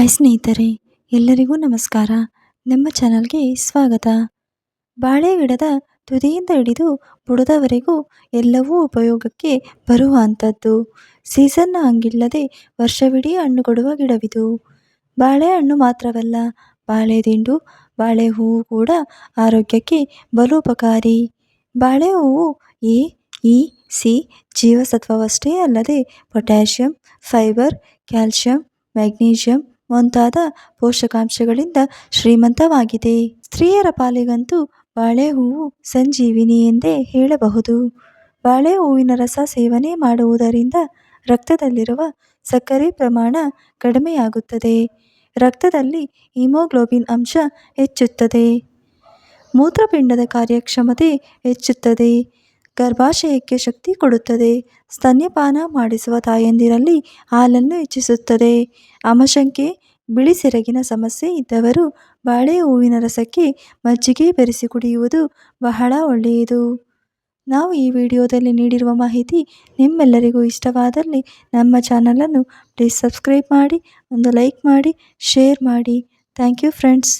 Hi ಸ್ನೇಹಿತರೆ, ಎಲ್ಲರಿಗೂ ನಮಸ್ಕಾರ. ನಮ್ಮ ಚಾನಲ್ಗೆ ಸ್ವಾಗತ. ಬಾಳೆ ಗಿಡದ ತುದಿಯಿಂದ ಹಿಡಿದು ಬುಡದವರೆಗೂ ಎಲ್ಲವೂ ಉಪಯೋಗಕ್ಕೆ ಬರುವಂಥದ್ದು ಸೀಸನ್ನ ಹಂಗಿಲ್ಲದೆ ವರ್ಷವಿಡೀ ಹಣ್ಣು ಕೊಡುವ ಗಿಡವಿದು. ಬಾಳೆಹಣ್ಣು ಮಾತ್ರವಲ್ಲ, ಬಾಳೆ ದಿಂಡು ಬಾಳೆ ಹೂವು ಕೂಡ ಆರೋಗ್ಯಕ್ಕೆ ಬಲು ಉಪಕಾರಿ ಬಾಳೆ ಹೂವು ಎ, ಇ, ಸಿ ಜೀವಸತ್ವವಷ್ಟೇ ಅಲ್ಲದೆ ಪೊಟ್ಯಾಷಿಯಂ, ಫೈಬರ್, ಕ್ಯಾಲ್ಶಿಯಂ, ಮ್ಯಾಗ್ನೀಷಿಯಂ ಮುಂತಾದ ಪೋಷಕಾಂಶಗಳಿಂದ ಶ್ರೀಮಂತವಾಗಿದೆ. ಸ್ತ್ರೀಯರ ಪಾಲಿಗಂತೂ ಬಾಳೆ ಹೂವು ಸಂಜೀವಿನಿ ಎಂದೇ ಹೇಳಬಹುದು. ಬಾಳೆ ಹೂವಿನ ರಸ ಸೇವನೆ ಮಾಡುವುದರಿಂದ ರಕ್ತದಲ್ಲಿರುವ ಸಕ್ಕರೆ ಪ್ರಮಾಣ ಕಡಿಮೆಯಾಗುತ್ತದೆ. ರಕ್ತದಲ್ಲಿ ಹಿಮೋಗ್ಲೋಬಿನ್ ಅಂಶ ಹೆಚ್ಚುತ್ತದೆ. ಮೂತ್ರಪಿಂಡದ ಕಾರ್ಯಕ್ಷಮತೆ ಹೆಚ್ಚುತ್ತದೆ. ಗರ್ಭಾಶಯಕ್ಕೆ ಶಕ್ತಿ ಕೊಡುತ್ತದೆ. ಸ್ತನ್ಯಪಾನ ಮಾಡಿಸುವ ತಾಯಂದಿರಲ್ಲಿ ಹಾಲನ್ನು ಹೆಚ್ಚಿಸುತ್ತದೆ. ಅಮಶಂಕೆ ಬಿಳಿ ಸೆರಗಿನ ಸಮಸ್ಯೆ ಇದ್ದವರು ಬಾಳೆ ಹೂವಿನ ರಸಕ್ಕೆ ಮಜ್ಜಿಗೆ ಬೆರೆಸಿ ಕುಡಿಯುವುದು ಬಹಳ ಒಳ್ಳೆಯದು. ನಾವು ಈ ವಿಡಿಯೋದಲ್ಲಿ ನೀಡಿರುವ ಮಾಹಿತಿ ನಿಮ್ಮೆಲ್ಲರಿಗೂ ಇಷ್ಟವಾದಲ್ಲಿ ನಮ್ಮ ಚಾನಲನ್ನು ಪ್ಲೀಸ್ ಸಬ್ಸ್ಕ್ರೈಬ್ ಮಾಡಿ, ಒಂದು ಲೈಕ್ ಮಾಡಿ, ಶೇರ್ ಮಾಡಿ. Thank you friends.